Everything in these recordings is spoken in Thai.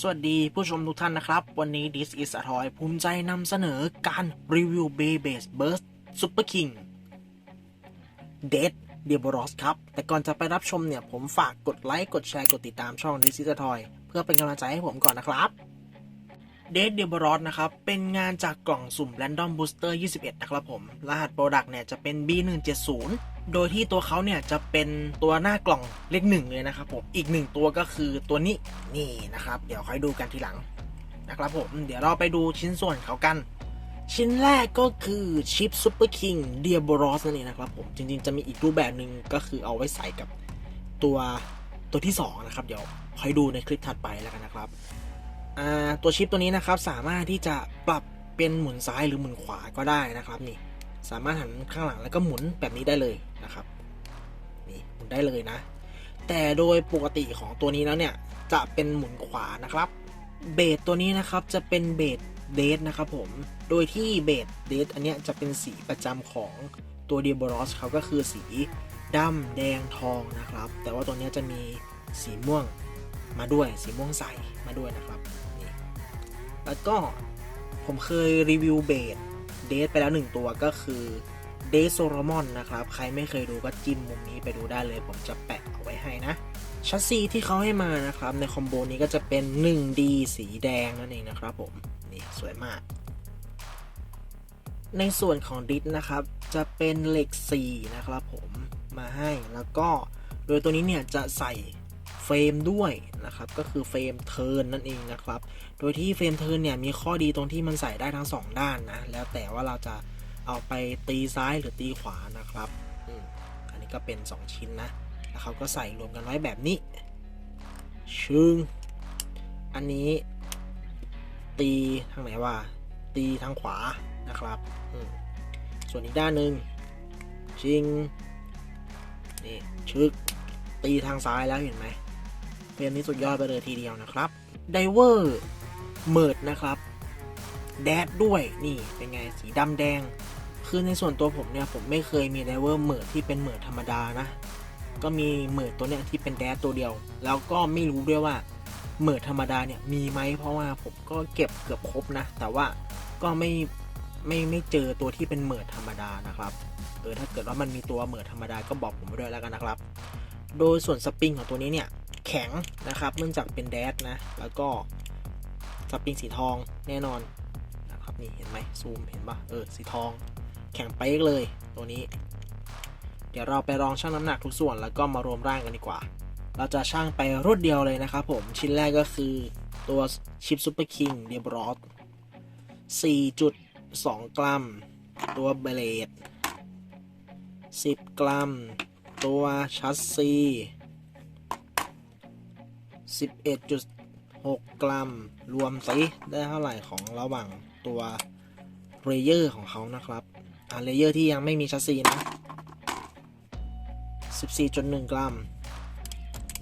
สวัสดีผู้ชมทุกท่านนะครับ วันนี้ This is a Toy ภูมิใจนำเสนอการรีวิว b a b a s Burst Super King Dead d e b o r o s ครับ แต่ก่อนจะไปรับชมเนี่ย ผมฝากกดไลค์ กดแชร์ กดติดตามช่อง This is a Toy เพื่อเป็นกำลังใจให้ผมก่อนนะครับ Dead d e b o r o s นะครับ เป็นงานจากกล่องสุ่ม Random Booster 21 นะครับผม รหัสโปรดักต์เนี่ยจะเป็น B170 โดยที่ตัวเขาเนี่ยจะเป็นตัวหน้ากล่องเลขหนึ่งเลยนะครับผม อีกหนึ่งตัวก็คือตัวนี้นี่นะครับ เดี๋ยวค่อยดูกันทีหลังนะครับผม เดี๋ยวเราไปดูชิ้นส่วนเขากัน ชิ้นแรกก็คือชิปซูเปอร์คิงเดียบรอสนั่นเองนะครับผม จริงๆ จะมีอีกรูปแบบหนึ่งก็คือเอาไว้ใส่กับตัวตัวที่สองนะครับ เดี๋ยวค่อยดูในคลิปถัดไปแล้วกันนะครับ ตัวชิปตัวนี้นะครับสามารถที่จะปรับเป็นหมุนซ้ายหรือหมุนขวาก็ได้นะครับนี่สามารถหันข้างหลังแล้วก็หมุนแบบนี้ได้เลยนะครับนี่หมุนได้เลยนะ แต่โดยปกติของตัวนี้แล้วเนี่ยจะเป็นหมุนขวานะครับ เบสตัวนี้นะครับจะเป็นเบสเดทนะครับผม โดยที่เบสเดทอันเนี้ยจะเป็นสีประจำของตัวเดียบรอสเขาก็คือสีดำแดงทองนะครับ แต่ว่าตัวนี้จะมีสีม่วง มาด้วยสีม่วงใสมาด้วยนะครับนี่แล้วก็ผมเคยรีวิวเบสเดทไปแล้วหนึ่งตัวก็คือเดทโซโลมอนนะครับ ใครไม่เคยดูก็จิ้มมุมนี้ไปดูได้เลย ผมจะแปะเอาไว้ให้นะ ชัสซีที่เขาให้มานะครับ ในคอมโบนี้ก็จะเป็น 1D สีแดงนั่นเองนะครับผม นี่สวยมาก ในส่วนของดิสนะครับ จะเป็นเหล็ก4นะครับผมมาให้แล้วก็โดยตัวนี้เนี่ยจะใส่ เฟรมด้วยนะครับ ก็คือเฟรมเทิร์นนั่นเองนะครับ โดยที่เฟรมเทิร์นเนี่ยมีข้อดีตรงที่มันใส่ได้ทั้ง 2 ด้านนะ แล้วแต่ว่าเราจะเอาไปตีซ้ายหรือตีขวานะครับอันนี้ก็เป็น 2 ชิ้นนะ แล้วเขาก็ใส่รวมกันไว้แบบนี้ ชึง อันนี้ ตีทางไหนวะ ตีทางขวานะครับ ส่วนอีกด้านหนึ่งชิง นี่ชึกตีทางซ้ายแล้วเห็นไหม เฟรมนี้สุดยอดไปเลยทีเดียวนะครับไดเวอร์เมิดนะครับ แดดด้วยนี่เป็นไงสีดำแดง คือในส่วนตัวผมเนี่ย ผมไม่เคยมีไดเวอร์เมิดที่เป็นเมิดธรรมดานะ ก็มีเมิดตัวเนี้ยที่เป็นแดดตัวเดียว แล้วก็ไม่รู้ด้วยว่าเมิดธรรมดาเนี่ยมีไหมเพราะว่าผมก็เก็บเกือบครบนะ แต่ว่าก็ไม่ไม่ไม่เจอตัวที่เป็นเมิดธรรมดานะครับเออถ้าเกิดว่ามันมีตัวเมิดธรรมดาก็บอกผมด้วยแล้วกันนะครับ โดยส่วนสปริงของตัวนี้เนี่ย แข็งนะครับเนื่องจากเป็นแดดนะ แล้วก็สปริงสีทองแน่นอนนะครับนี่เห็นไหมซูมเห็นปะเออสีทอง แข็งไปเลยตัวนี้ เดี๋ยวเราไปลองชั่งน้ำหนักทุกส่วนแล้วก็มารวมร่างกันดีกว่า เราจะชั่งไปรวดเดียวเลยนะครับผมชิ้นแรกก็คือตัวชิปซูเปอร์คิงเดียบรอส4.2 กรัม ตัวเบลด10 กรัม ตัวชัสซี 11.6 กรัม รวมสิได้เท่าไหร่ของระหว่างตัวเรเยอร์ของเขานะครับอ่าเรเยอร์ที่ยังไม่มีชัสซีนะ 14.1 กรัม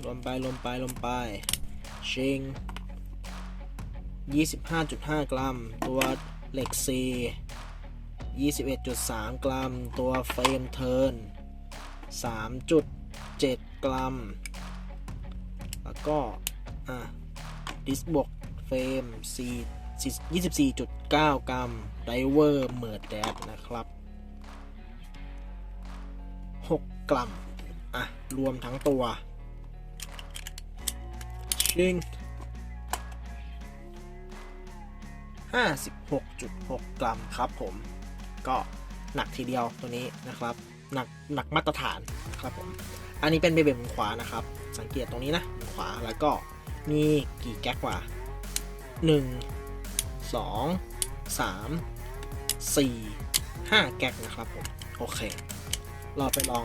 รวมไปรวมไปรวมไปเชง25.5 กรัม ตัวเหล็กซี21.3 กรัม ตัวเฟรมเทิร์น3.7 กรัม แล้วก็ อะดิสบวกเฟรม4 24.9 กรัมไดเวอร์เมิร์ดแดดนะครับ 6 กรัม อะ รวมทั้งตัวชิง56.6 กรัมครับผม ก็หนักทีเดียวตัวนี้นะครับ หนักหนักมาตรฐานนะครับผม อันนี้เป็นเบเบมือขวานะครับ สังเกตตรงนี้นะ ขวาแล้วก็มีกี่แก๊กว่า 1 2 3 4 5 แก๊กนะครับผม โอเค เราไปลอง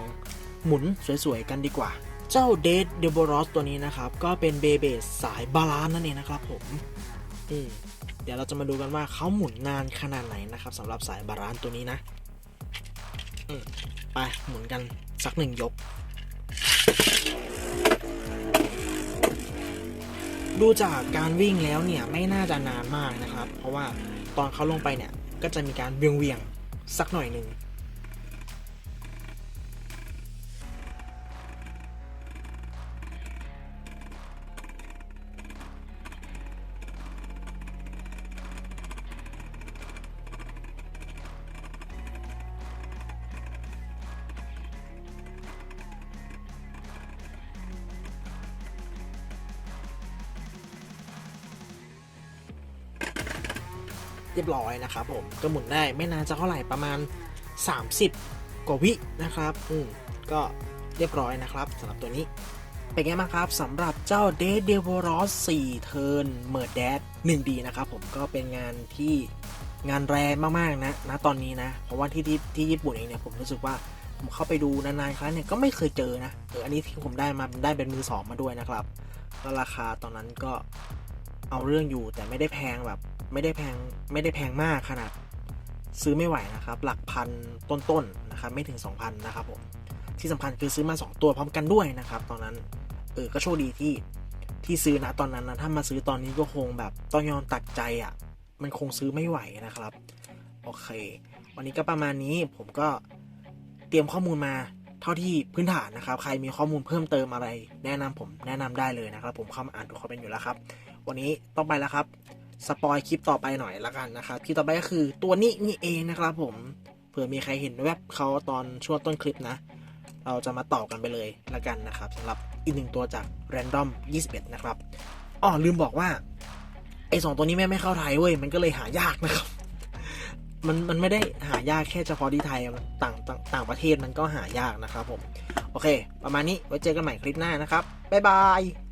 หมุนสวยๆ กันดีกว่า เจ้าเดดเดบรอสตัวนี้นะครับ ก็เป็นเบเบสสายบาลานนั่นเองนะครับผมอืมเดี๋ยวเราจะมาดูกันว่าเขาหมุนนานขนาดไหนนะครับสำหรับสายบาลานตัวนี้นะอืมไปหมุนกันสักหนึ่งยก ดูจากการวิ่งแล้วเนี่ยไม่น่าจะนานมากนะครับ เพราะว่าตอนเขาลงไปเนี่ยก็จะมีการเวียงเวียงสักหน่อยหนึ่ง เรียบร้อยนะครับผมก็หมุนได้ไม่นานจะเท่าไหร่ประมาณ 30 กว่าวินะครับอืมก็เรียบร้อยนะครับสำหรับตัวนี้เป็นไงบ้างครับสำหรับเจ้า d a d e v o r o s 4 Turn m e r d a d 1D นะครับผมก็เป็นงานที่งานแรงมาก ๆ นะณตอนนี้นะ เพราะว่าที่ที่ที่ญี่ปุ่นเองเนี่ยผมรู้สึกว่าผมเข้าไปดูนานๆครั้งเนี่ยก็ไม่เคยเจอนะเอออันนี้ที่ผมได้มาได้เป็นมือสองมาด้วยนะครับแล้วราคาตอนนั้นก็เอาเรื่องอยู่แต่ไม่ได้แพงแบบ ไม่ได้แพงไม่ได้แพงมากขนาดซื้อไม่ไหวนะครับ หลักพันต้นๆนะครับไม่ถึง 2,000นะครับผมที่สำคัญคือซื้อมา 2 ตัวพร้อมกันด้วยนะครับ ตอนนั้นเออก็โชคดีที่ที่ซื้อนะตอนนั้นนะถ้ามาซื้อตอนนี้ก็คงแบบต้องยอมตัดใจอะ่ะ มันคงซื้อไม่ไหวนะครับ โอเค วันนี้ก็ประมาณนี้ผมก็เตรียมข้อมูลมาเท่าที่พื้นฐานนะครับ ใครมีข้อมูลเพิ่มเติมอะไร แนะนำผมแนะนำได้เลยนะครับ ผมเข้ามาอ่านทุกคอมเมนต์อยู่แล้วครับ วันนี้ต้องไปแล้วครับ สปอยคลิปต่อไปหน่อยละกันนะครับคลิปต่อไปก็คือตัวนี้นี่เองนะครับผมเผื่อมีใครเห็นแวบเขาตอนช่วงต้นคลิปนะ เราจะมาต่อกันไปเลยละกันนะครับสำหรับอีกหนึ่งตัวจาก Random 21 นะครับอ๋อลืมบอกว่าไอสองตัวนี้แม่ไม่เข้าไทยเว้ยมันก็เลยหายากนะครับมันมันไม่ได้หายากแค่เฉพาะที่ไทยมันต่างต่างต่างประเทศมันก็หายากนะครับผม โอเค ประมาณนี้ไว้เจอกันใหม่คลิปหน้านะครับ บ๊ายบาย